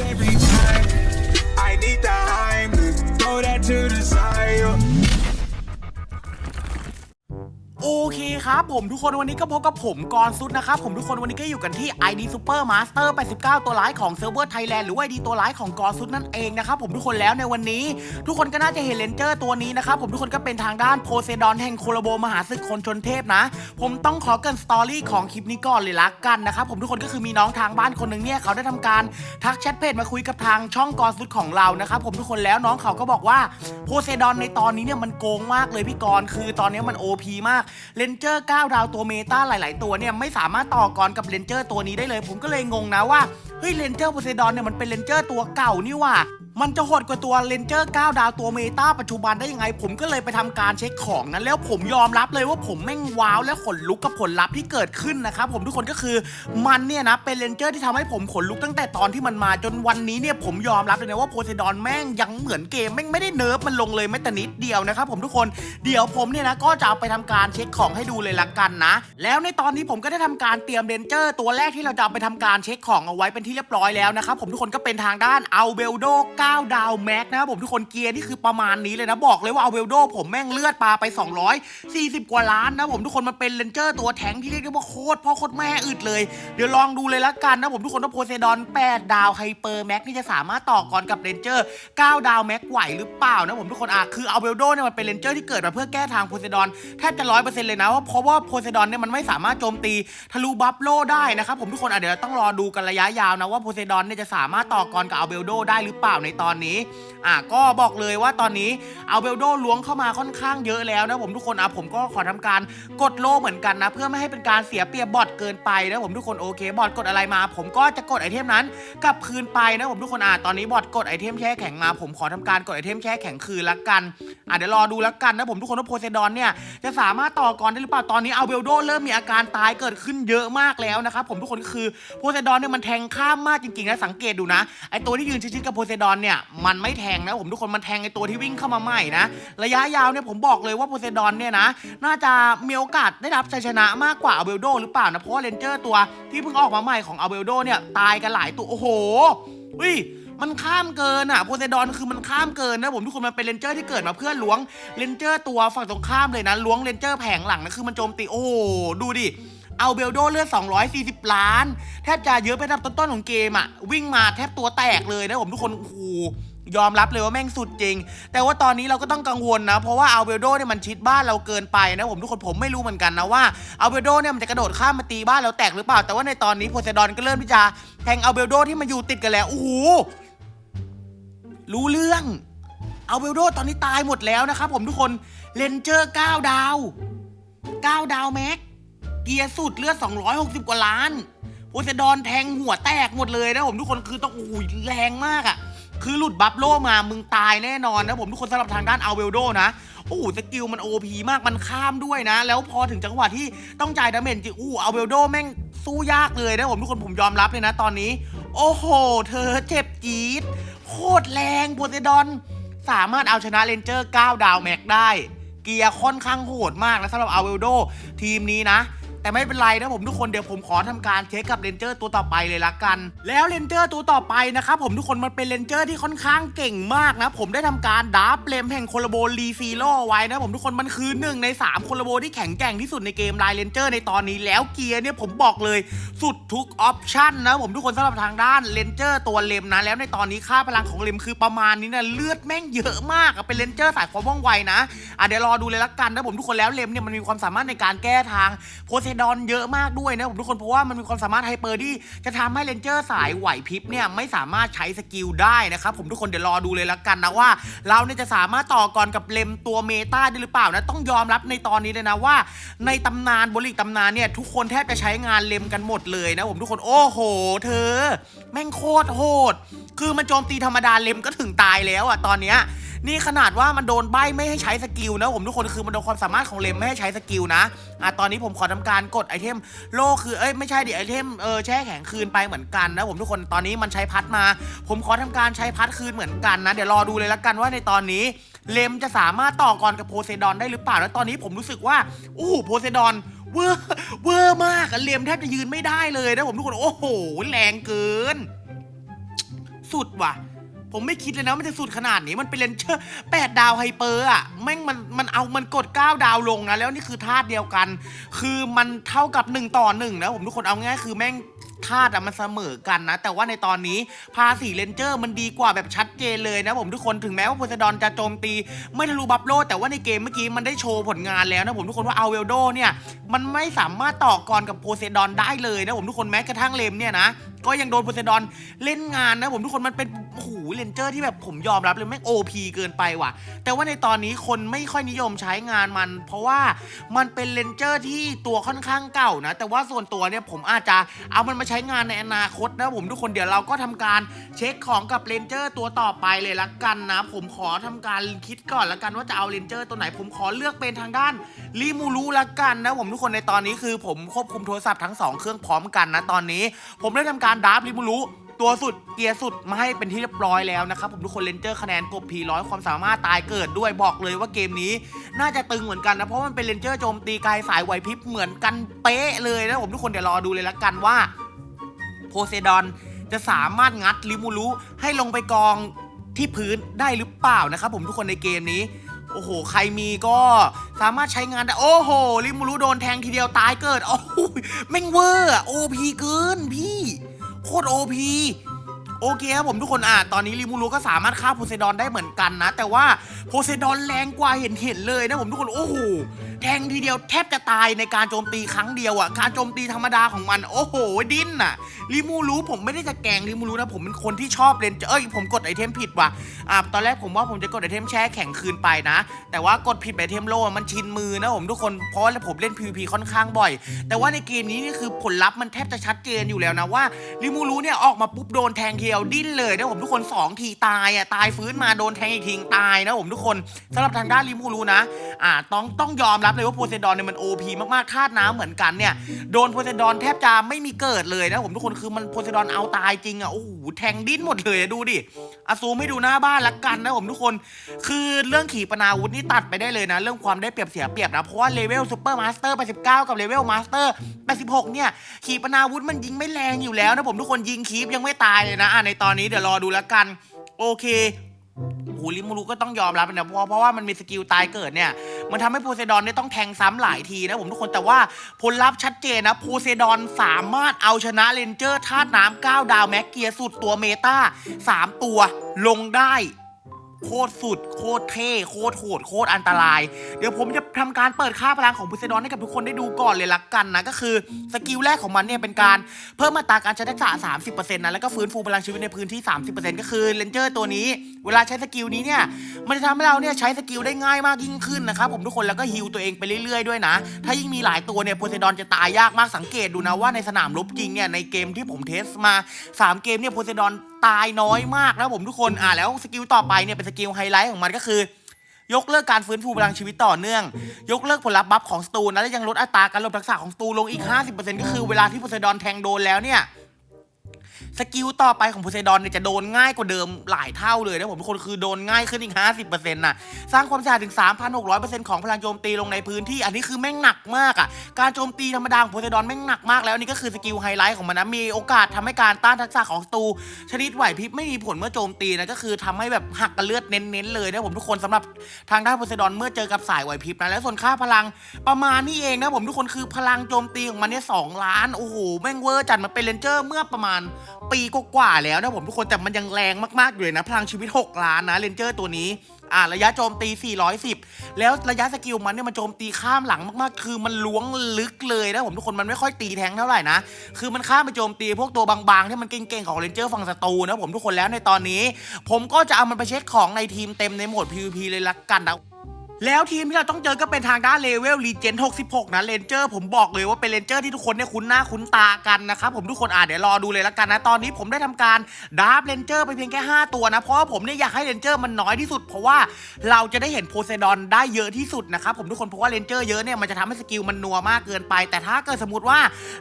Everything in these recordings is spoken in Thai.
every time. เคครับผมทุกคนวันนี้ก็พบกับผมกรซุดนะครับผมทุกคนวันนี้ก็อยู่กันที่ ID Super Master 89 ตัวร้ายของเซิร์ฟเวอร์ไทยแลนด์หรือว่า ID ตัวร้ายของกรซุดนั่นเองนะครับผมทุกคนแล้วในวันนี้ ทุกคนก็น่าจะเห็นเลนเจอร์ตัวนี้นะครับผมทุกคนก็เป็นทางด้านโพเซดอนแห่งโคโลโบมหาศึกคนชนเทพนะ ผมต้องขอเกินสตอรี่ของคลิปนี้ก่อนเลยละกันนะครับผมทุกคนก็คือมีน้องทางบ้านคนหนึ่งเนี่ยเขาได้ทำการทักแชทเพจมาคุยกับทางช่องกรซุดของเรานะครับผมทุกคนแล้วน้องเขาก็บอกว่าโพเซดอนในตอนนี้เนี่ยมันโกงมากเลยพี่กรคือตอนนี้มัน OP มากเลนเจอร์9ดาวตัวเมตาหลาย ๆ ตัวเนี่ยไม่สามารถต่อกรกับเลนเจอร์ตัวนี้ได้เลย ผมก็เลยงงนะว่าเฮ้ยเลนเจอร์โพไซดอนเนี่ยมันเป็นเลนเจอร์ตัวเก่านี่ว่า มันจะโหดกว่าตัวเลนเจอร์9ดาวตัวเมตาปัจจุบันได้ยังไง ผมก็เลยไปทำการเช็คของนั้น แล้วผมยอมรับเลยว่าผมแม่งว้าวและขนลุกกับผลลัพธ์ที่เกิดขึ้นนะครับผมทุกคนก็คือมันเนี่ยนะเป็นเลนเจอร์ที่ทำให้ผมขนลุกตั้งแต่ตอนที่มันมาจนวันนี้เนี่ยผมยอมรับเลยนะว่าโพไซดอนแม่งยังเหมือนเกมแม่งไม่ได้เนิร์ฟมันลงเลยแม้แต่นิดเดียวนะครับผมทุกคนเดี๋ยวผมเนี่ยนะก็จะเอาไปทำการเช็คของให้ดูเลยละกันนะ แล้วในตอนนี้ผมก็ได้ทำการเตรียมเลนเจอร์ตัวแรกที่เราจะเอาไปทำการเช็คของเอาไว้เป็นที่เรียบร้อยแล้วนะครับผมทุกคนก็เป็นทางด้านเอาเบลโด9 9 ดาวแม็กนะครับผมทุกคนเกียร์นี่คือประมาณนี้เลยนะบอกเลยว่าเอาเบลโดผมแม่งเลือดปลาไป 240 กว่าล้านนะผมทุกคนมันเป็นเลนเจอร์ตัวแทงที่เรียกได้ว่าโคตรพ่อโคตรแม่อึดเลย เดี๋ยวลองดูเลยละกันนะผมทุกคนว่าโพไซดอน 8 ดาวไฮเปอร์แม็กนี่จะสามารถต่อกรกับเลนเจอร์ 9 ดาวแม็กไหวหรือเปล่านะผมทุกคนอะคือเอาเบลโดเนี่ยมันเป็นเลนเจอร์ที่เกิดมาเพื่อแก้ทางโพไซดอนแทบจะร้อยเปอร์เซ็นต์เลยนะว่าเพราะว่าโพไซดอนเนี่ยมันไม่สามารถโจมตีทะลุบัฟโลได้นะครับผมทุกคนอะเดี๋ยวเราต้องรอดูกันระยะยาวนะว่าโพไซดอนเนี่ยจะสามารถต่อกรกับเอาเบลโดได้หรือเปล่าในตอนนี้ อะก็บอกเลยว่าตอนนี้เอาเบลโดล้วงเข้ามาค่อนข้างเยอะแล้วนะผมทุกคนอะผมก็ขอทำการกดโลเหมือนกันนะ เพื่อไม่ให้เป็นการเสียเปรียบบอทเกินไปนะผมทุกคนโอเคบอทกดอะไรมา ผมก็จะกดไอเทมนั้นกลับคืนไปนะผมทุกคนอะตอนนี้บอทกดไอเทมแช่แข็งมา ผมขอทำการกดไอเทมแช่แข็งคืนละกันอะเดี๋ยวรอดูละกันนะผมทุกคนว่าโพไซดอนเนี่ยจะสามารถต่อกรได้หรือเปล่าตอนนี้เอาเบลโดเริ่มมีอาการตายเกิดขึ้นเยอะมากแล้วนะครับผมทุกคนคือโพไซดอนเนี่ยมันแทงข้ามมากจริงๆนะสังเกตดูนะไอตัวที่ยืนชิดๆกับโพไซดอนเนี่ยมันไม่แทงนะผมทุกคนมันแทงไอตัวที่วิ่งเข้ามาใหม่นะระยะยาวเนี่ยผมบอกเลยว่าโพไซดอนเนี่ยนะน่าจะมีโอกาสได้รับชัยชนะมากกว่าอาเบลโดหรือเปล่านะเพราะว่าเรนเจอร์ตัวที่เพิ่งออกมาใหม่ของอาเบลโดเนี่ยตายกันหลายตัวโอ้โหอุ้ยมันข้ามเกินอะโพไซดอนคือมันข้ามเกินนะผมทุกคนมันเป็นเลนเจอร์ที่เกิดมาเพื่อล้วงเลนเจอร์ตัวฝั่งตรงข้ามเลยนะล้วงเลนเจอร์แผงหลังนะคือมันโจมตีโอ้ดูดิ เอาเบลโดเลือด 240 ล้าน แทบจะเยอะไปทำต้นๆของเกมอะวิ่งมาแทบตัวแตกเลยนะผมทุกคนโอ้โหยอมรับเลยว่าแม่งสุดจริง แต่ว่าตอนนี้เราก็ต้องกังวลนะ เพราะว่าเอาเบลโดเนี่ยมันชิดบ้านเราเกินไปนะผมทุกคนผมไม่รู้เหมือนกันนะว่าเอาเบลโดเนี่ยมันจะกระโดดข้ามมาตีบ้านเราแตกหรือเปล่า แต่ว่าในตอนนี้โพไซดอนก็เริ่มที่จะแทงเอาเบลโดที่มาอยู่ติดกันแล้วโอ้โหรู้เรื่องเอาเบลโดตอนนี้ตายหมดแล้วนะครับผมทุกคนเลนเจอร์9ดาว9ดาวแม็ก เกียร์สุดเลือด 260 กว่าล้านโพไซดอนแทงหัวแตกหมดเลยนะผมทุกคนคือต้องโอ้ยแรงมากอะ่ะ คือหลุดบัฟโลมามึงตายแน่นอนนะผมทุกคนสำหรับทางด้านอาเบลโดนะโอ้สกิลมันโอพีมากมันข้ามด้วยนะ แล้วพอถึงจังหวะที่ต้องจ่ายดาเมจจริงอู้เอาเบลโดแม่งสู้ยากเลยนะผมทุกคนผมยอมรับเลยนะตอนนี้ โอ้โห เธอเจ็บจี๊ดโคตรแรงโพไซดอน สามารถเอาชนะเลนเจอร์ 9 ดาวแม็กได้ เกียร์ค่อนข้างโหดมากนะสำหรับอาเวลโด ทีมนี้นะ แต่ไม่เป็นไรนะผมทุกคนเดี๋ยวผมขอทำการเช็คกับเลนเจอร์ตัวต่อไปเลยละกัน แล้วเลนเจอร์ตัวต่อไปนะครับผมทุกคนมันเป็นเลนเจอร์ที่ค่อนข้างเก่งมากนะผมได้ทำการดับเลมแห่งโคลโบรีซีโร่ไว้นะผมทุกคนมันคือหนึ่งใน3โคลโบที่แข็งแกร่งที่สุดในเกมไลเลนเจอร์ในตอนนี้แล้วเกียร์เนี่ยผมบอกเลยสุดทุกออปชั่นนะผมทุกคนสำหรับทางด้านเลนเจอร์ตัวเลมนะแล้วในตอนนี้ค่าพลังของเลมคือประมาณนี้นะเลือดแม่งเยอะมากเป็นเลนเจอร์สายความว่องไวนะอะเดี๋ยวรอดูเลยละกันนะผมทุกคนแล้วเลมเนี่ยมันมีความสามารถในการแก้ทางโพไซดอนเยอะมากด้วยนะผมทุกคนเพราะว่ามันมีความสามารถไฮเปอร์ที่จะทำให้เลนเจอร์สายไหวพริบเนี่ยไม่สามารถใช้สกิลได้นะครับผมทุกคนเดี๋ยวรอดูเลยละกันนะว่า เราเนี่ยจะสามารถต่อกรกับเลมตัวเมตาได้หรือเปล่านะต้องยอมรับในตอนนี้เลยนะว่า ในตำนานบริกตำนานเนี่ยทุกคนแทบจะใช้งานเลมกันหมดเลยนะผมทุกคนโอ้โห เธอ แม่งโคตรโหด คือมันโจมตีธรรมดาเลมก็ถึงตายแล้วอะตอนเนี้ย นี่ขนาดว่ามันโดนใบไม่ให้ใช้สกิลนะผมทุกคนคือมันโดนความสามารถของเลมไม่ให้ใช้สกิลนะอะตอนนี้ผมขอทำการกดไอเทมโลคือเอ้ยไม่ใช่ดิไอเทมเออแช่แข็งคืนไปเหมือนกันนะผมทุกคนตอนนี้มันใช้พัดมา ผมขอทำการใช้พัดคืนเหมือนกันนะ เดี๋ยวรอดูเลยละกันว่าในตอนนี้เลมจะสามารถต่อกรกับโพไซดอนได้หรือเปล่าแล้วตอนนี้ผมรู้สึกว่าอู้หูโพไซดอนเวอร์เวอร์มากอะเลมแทบจะยืนไม่ได้เลยนะผมทุกคนโอ้โหแรงเกิน สุดว่ะ ผมไม่คิดเลยนะมันจะสุดขนาดนี้มันเป็นเลนเจอร์แปดดาวไฮเปอร์อะแม่งมันมันเอามันกด 9 ดาวลงนะแล้วนี่คือธาตุเดียวกัน คือมันเท่ากับ 1 ต่อ1นะผมทุกคนเอาง่ายคือแม่ง ธาตุอะมันเสมอกันนะ แต่ว่าในตอนนี้ภาษีเลนเจอร์มันดีกว่าแบบชัดเจนเลยนะผมทุกคนถึงแม้ว่าโพไซดอนจะโจมตี ไม่ทะลุบัฟโล แต่ว่าในเกมเมื่อกี้มันได้โชว์ผลงานแล้วนะผมทุกคนว่าอาเวลโดเนี่ยมันไม่สามารถต่อกรกับโพไซดอนได้เลยนะผมทุกคนแม้กระทั่งเลมเนี่ยนะก็ยังโดนโพไซดอนเล่นงานนะผมทุกคนมันเป็นโอ้โหเลนเจอร์ที่แบบผมยอมรับเลยแม่งโอพีเกินไปว่ะ แต่ว่าในตอนนี้คนไม่ค่อยนิยมใช้งานมัน เพราะว่ามันเป็นเลนเจอร์ที่ตัวค่อนข้างเก่านะแต่ว่าส่วนตัวเนี่ยผมอาจจะเอามันมาใช้งานในอนาคตนะผมทุกคนเดี๋ยวเราก็ทำการเช็คของกับเลนเจอร์ตัวต่อไปเลยละกันนะ ผมขอทำการคิดก่อนละกันว่าจะเอาเลนเจอร์ตัวไหน ผมขอเลือกเป็นทางด้านรีมูรุละกันนะผมทุกคนในตอนนี้คือ ผมควบคุมโทรศัพท์ทั้งสองเครื่องพร้อมกันนะตอนนี้ ผมได้ทำการดราฟลิมูรุตัวสุดเกียร์สุดมาให้เป็นที่เรียบร้อยแล้วนะครับผมทุกคนเลนเจอร์คะแนนกบพีร้อยความสามารถตายเกิดด้วยบอกเลยว่าเกมนี้ น่าจะตึงเหมือนกันนะ เพราะมันเป็นเลนเจอร์โจมตีกายสายไหวพริบเหมือนกันเป๊ะเลยนะผมทุกคนเดี๋ยวรอดูเลยละกันว่า โพไซดอน จะสามารถงัดลิมูรุให้ลงไปกองที่พื้นได้หรือเปล่านะครับผมทุกคนในเกมนี้ โอ้โห ใครมีก็สามารถใช้งานได้ โอ้โห ลิมูรุโดนแทงทีเดียวตายเกิด โอ้โหแม่งเวอร์โอพีเกินพี่ โคตรโอพีโอเคครับผมทุกคนอะตอนนี้ลิมูรุก็สามารถฆ่าโพไซดอนได้เหมือนกันนะ แต่ว่าโพไซดอนแรงกว่าเห็นเห็นเลยนะผมทุกคน โอ้โห แทงทีเดียวแทบจะตายในการโจมตีครั้งเดียวอะ การโจมตีธรรมดาของมัน โอ้โห ดิ้นอะลิมูรุผมไม่ได้จะแกงลิมูรุนะ ผมเป็นคนที่ชอบเล่นเอ้ยผมกดไอเทมผิดว่ะอ่าตอนแรกผมว่าผมจะกดไอเทมแช่แข็งคืนไปนะ แต่ว่ากดผิดไอเทมโลอะมันชินมือนะผมทุกคนเพราะว่าผมเล่น PVP ค่อนข้างบ่อย แต่ว่าในเกมนี้นี่คือผลลัพธ์มันแทบจะชัดเจนอยู่แล้วนะว่าลิมูรุเนี่ยออกมาปุ๊บโดนแทงเดียวดิ้นเลยนะผมทุกคนสองทีตายอะตายฟื้นมาโดนแทงอีกทีตายนะผมทุกคนสำหรับทางด้านลิมูรุนะอ่าต้องต้องยอมรับเลยว่าโพไซดอนเนี่ยมัน OP มากๆธาตุน้ำเหมือนกันเนี่ยโดนโพไซดอนแทบจะไม่มีเกิดเลยนะผมทุกคนคือมันโพไซดอนเอาตายจริงอะโอ้โหแทงดิ้นหมดเลยดูดิอาซูไม่ดูหน้าบ้านละกันนะผมทุกคน คือเรื่องขี่ปนาวุธนี่ตัดไปได้เลยนะ เรื่องความได้เปรียบเสียเปรียบนะเพราะว่าเลเวลซูเปอร์มาสเตอร์89กับเลเวลมาสเตอร์86เนี่ยขี่ปนาวุธมันยิงไม่แรงอยู่แล้วนะผมทุกคนยิงคีปยังไม่ตายเลยนะอะในตอนนี้เดี๋ยวรอดูล้วกัน โอเค โหลิมูรุก็ต้องยอมรับนะเพราะเพราะว่ามันมีสกิลตายเกิดเนี่ย มันทำให้โพไซดอนเนี่ยต้องแทงซ้ำหลายทีนะผมทุกคนแต่ว่าผลลัพธ์ชัดเจนนะโพไซดอนสามารถเอาชนะเลนเจอร์ธาตุน้ำ9ดาวแม็กเกียสุดตัวเมตา3 ตัวลงได้ โคตรสุด โคตรเท่ โคตรโหด โคตรอันตราย เดี๋ยวผมจะทำการเปิดค่าพลังของโพไซดอนให้กับทุกคนได้ดูก่อนเลยละกันนะ ก็คือสกิลแรกของมันเนี่ยเป็นการเพิ่มมาตราการใช้ทักษะ 30%นะ แล้วก็ฟื้นฟูพลังชีวิตในพื้นที่ 30%ก็คือเลนเจอร์ตัวนี้ เวลาใช้สกิลนี้เนี่ย มันจะทำให้เราเนี่ยใช้สกิลได้ง่ายมากยิ่งขึ้นนะครับผมทุกคน แล้วก็ฮิลตัวเองไปเรื่อยๆด้วยนะ ถ้ายิ่งมีหลายตัวเนี่ยโพไซดอนจะตายยากมากสังเกตดูนะว่าในสนามรบจริงเนี่ยในเกมที่ผมเทสมา 3 เกมเนี่ยโพไซดอนตายน้อยมากนะผมทุกคนอ่าแล้วสกิลต่อไปเนี่ยเป็นสกิลไฮไลท์ของมันก็คือ ยกเลิกการฟื้นฟูพลังชีวิตต่อเนื่อง ยกเลิกผลลัพธ์บัฟของสตูนนะและยังลดอัตราการลดทักษะของสตูลงอีก 50%ก็คือเวลาที่โพไซดอนแทงโดนแล้วเนี่ย สกิลต่อไปของโพไซดอนเนี่ยจะโดนง่ายกว่าเดิมหลายเท่าเลยนะผมทุกคนคือโดนง่ายขึ้นอีก 50%นะสร้างความเสียหายถึง 3,600%ของพลังโจมตีลงในพื้นที่ อันนี้คือแม่งหนักมากอะการโจมตีธรรมดาของโพไซดอนแม่งหนักมากแล้วอันนี่ก็คือสกิลไฮไลท์ของมันนะมีโอกาสทำให้การต้านทักษะของสตูชนิดไหวพริบไม่มีผลเมื่อโจมตีนะก็คือทำให้แบบหักกระเลือดเน้นๆเลยนะผมทุกคนสำหรับทางด้านโพไซดอนเมื่อเจอกับสายไหวพริบนะแล้วส่วนค่าพลังประมาณนี้เองนะผมทุกคนคือพลังโจมตีของมันเนี่ยสล้านโอ้โหแม่งเวอร์จัดมันเป็นเลนเจอร์เมื่อประมาณปีกว่าๆแล้วนะผมทุกคนแต่มันยังแรงมากๆอยู่เลยนะ พลังชีวิต 6 ล้านนะเลนเจอร์ตัวนี้อ่าระยะโจมตี 410 แล้วระยะสกิลมันเนี่ยมันโจมตีข้ามหลังมากๆ คือมันล้วงลึกเลยนะผมทุกคนมันไม่ค่อยตีแทงเท่าไหร่นะ คือมันข้ามไปโจมตีพวกตัวบางๆ ที่มันเก่งๆ ของเลนเจอร์ฝั่งศัตรูนะผมทุกคนแล้วในตอนนี้ ผมก็จะเอามันไปเช็คของในทีมเต็มในโหมด PVP เลยละกันนะ แล้วทีมที่เราต้องเจอก็เป็นทางด้านเลเวลรีเจน66 นะเลนเจอร์ผมบอกเลยว่าเป็นเลนเจอร์ที่ทุกคนเนี่ยคุ้นหน้าคุ้นตากันนะครับผมทุกคนอ่าเดี๋ยวรอดูเลยละกันนะตอนนี้ผมได้ทำการดาร์ฟเลนเจอร์ไปเพียงแค่ 5 ตัวนะเพราะว่าผมเนี่ยอยากให้เลนเจอร์มันน้อยที่สุด เพราะว่าเราจะได้เห็นโพไซดอนได้เยอะที่สุดนะครับผมทุกคนเพราะว่าเลนเจอร์เยอะเนี่ยมันจะทำให้สกิลมันนัวมากเกินไป แต่ถ้าเกิดสมมติว่า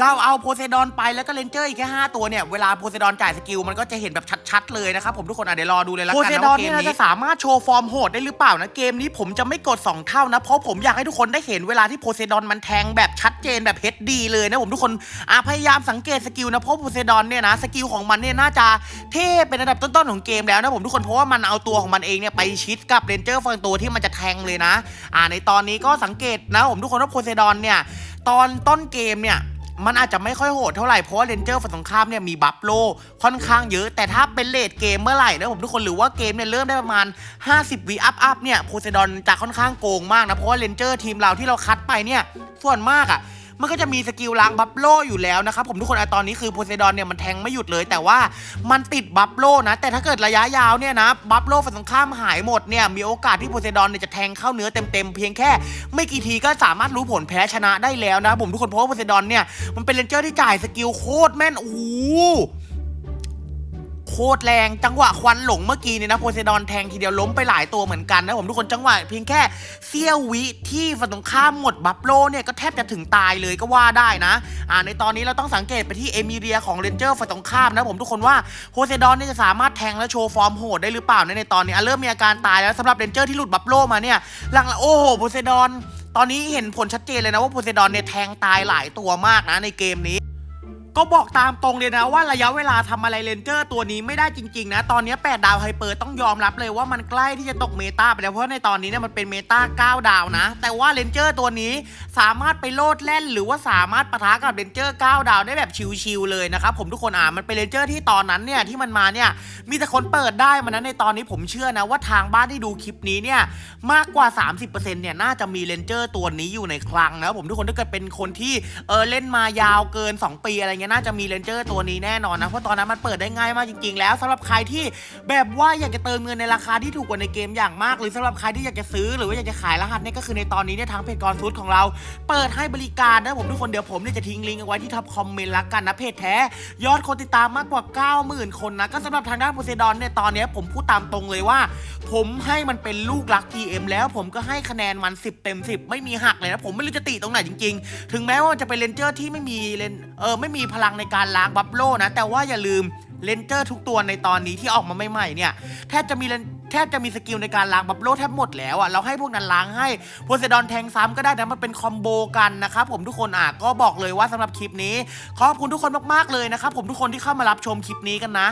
เราเอาโพไซดอนไปแล้วก็เลนเจอร์อีกแค่5ตัวเนี่ยเวลาโพไซดอนจ่ายสกิลมันก็จะเห็นแบบชัดๆเลยนะครับผมทุกคนอะเดี๋ยวรอดูเลยละกันนะเกมนี้สามารถโชว์ฟอร์มโหดได้หรือเปล่านะเกมนี้ผมจะไม่ไม่กด 2 เท่านะ เพราะผมอยากให้ทุกคนได้เห็นเวลาที่โพไซดอนมันแทงแบบชัดเจนแบบ HD เลยนะผมทุกคนอะพยายามสังเกตสกิลนะเพราะโพไซดอนเนี่ยนะสกิลของมันเนี่ยน่าจะเท่เป็นระดับต้นๆของเกมแล้วนะผมทุกคนเพราะว่ามันเอาตัวของมันเองเนี่ยไปชิดกับเรนเจอร์ฟังตัวที่มันจะแทงเลยนะอ่าในตอนนี้ก็สังเกตนะผมทุกคนว่าโพไซดอนเนี่ยตอนต้นเกมเนี่ย มันอาจจะไม่ค่อยโหดเท่าไหร่เพราะว่าเรนเจอร์ฝั่งตรงข้ามเนี่ยมีบัฟโลค่อนข้างเยอะ แต่ถ้าเป็นเลดเกมเมื่อไหร่นะผมทุกคนหรือว่าเกมเนี่ยเริ่มได้ประมาณ 50วีอัพอัพเนี่ยโพไซดอนจะค่อนข้างโกงมากนะเพราะว่าเรนเจอร์ทีมเราที่เราคัดไปเนี่ยส่วนมากอะ่ะ มันก็จะมีสกิลล้างบัฟโลอยู่แล้วนะครับผมทุกคนอะตอนนี้คือโพไซดอนเนี่ยมันแทงไม่หยุดเลย แต่ว่ามันติดบัฟโลนะ แต่ถ้าเกิดระยะยาวเนี่ยนะบัฟโลฝั่งตรงข้ามหายหมดเนี่ยมีโอกาสที่โพไซดอนเนี่ยจะแทงเข้าเนื้อเต็มๆเพียงแค่ ไม่กี่ทีก็สามารถรู้ผลแพ้ชนะได้แล้วนะผมทุกคนเพราะว่าโพไซดอนเนี่ยมันเป็นเลนเจอร์ที่จ่ายสกิลโคตรแม่นโอ้โห ตรแรงจังหวะควันหลงเมื่อกี้เนี่ยนะโพไซดอนแทงทีเดียวล้มไปหลายตัวเหมือนกันนะผมทุกคนจังหวะเพียงแค่เสี้ยววิที่ฝั่งตรงข้ามหมดบัฟโลเนี่ยก็แทบจะถึงตายเลยก็ว่าได้นะอ่าในตอนนี้เราต้องสังเกตไปที่เอมิเรียของเรนเจอร์ฝั่งตรงข้ามนะผมทุกคนว่าโพไซดอนเนี่ยจะสามารถแทงและโชว์ฟอร์มโหดได้หรือเปล่าในตอนนี้เริ่มมีอาการตายแล้วสำหรับเรนเจอร์ที่หลุดบัฟโลมาเนี่ยหลังโอ้โหโพไซดอน ตอนนี้เห็นผลชัดเจนเลยนะว่าโพไซดอนเนี่ยแทงตายหลายตัวมากนะในเกมนี้ ก็บอกตามตรงเลยนะว่าระยะเวลาทำอะไรเลนเจอร์ตัวนี้ไม่ได้จริงๆนะ ตอนนี้ 8 ดาวไฮเปอร์ต้องยอมรับเลยว่ามันใกล้ที่จะตกเมตาไปแล้วเพราะในตอนนี้เนี่ยมันเป็นเมตา9 ดาวนะ แต่ว่าเลนเจอร์ตัวนี้สามารถไปโลดเล่น หรือว่าสามารถปะทะกับเลนเจอร์ 9 ดาวได้แบบชิวๆเลยนะครับผมทุกคนอ่ามันเป็นเลนเจอร์ที่ตอนนั้นเนี่ยที่มันมาเนี่ยมีแต่คนเปิดได้มันนั้นในตอนนี้ผมเชื่อนะว่าทางบ้านที่ดูคลิปนี้เนี่ยมากกว่า 30%เนี่ยน่าจะมีเลนเจอร์ตัวนี้อยู่ในคลังนะผมทุกคนถ้าเกิดเป็นคนที่เออเล่นมายาวเกิน 2 ปีอะไรเงี้ยน่าจะมีเลนเจอร์ตัวนี้แน่นอนนะเพราะตอนนั้นมันเปิดได้ง่ายมากจริง ๆ แล้วสำหรับใครที่แบบว่าอยากจะเติมเงินในราคาที่ถูกกว่าในเกมอย่างมาก หรือสำหรับใครที่อยากจะซื้อหรือว่าอยากจะขายรหัสเนี่ยก็คือในตอนนี้เนี่ยทางเพจกรฟุตของเรา เปิดให้บริการนะผมทุกคนเดี๋ยวผมเนี่ยจะทิ้งลิงก์เอาไว้ที่ท็อปคอมเมนต์ละกันนะเพจแท้ยอดคนติดตามมากกว่า 90,000 คนนะก็สำหรับทางด้านโพไซดอนเนี่ยตอนนี้ผมพูดตามตรงเลยว่า ผมให้มันเป็นลูกรัก GM แล้วผมก็ให้คะแนนมัน 10 เต็ม 10 ไม่มีหักเลยนะผมไม่รู้จะติตรงไหนจริง ๆ ถึงแม้ว่าจะเป็นเลนเจอร์ที่ไม่มีเลน เออไม่มีพลังในการล้างบัฟโลนะ แต่ว่าอย่าลืมเลนเจอร์ทุกตัวในตอนนี้ที่ออกมาใหม่ๆเนี่ยแทบจะมีแทบจะมีสกิลในการล้างบัฟโลแทบหมดแล้วอะเราให้พวกนั้นล้างให้โพเซดอนแทงซ้ำก็ได้นะมันเป็นคอมโบกันนะครับผมทุกคนอะก็บอกเลยว่าสำหรับคลิปนี้ ขอบคุณทุกคนมากๆเลยนะครับผมทุกคนที่เข้ามารับชมคลิปนี้กันนะ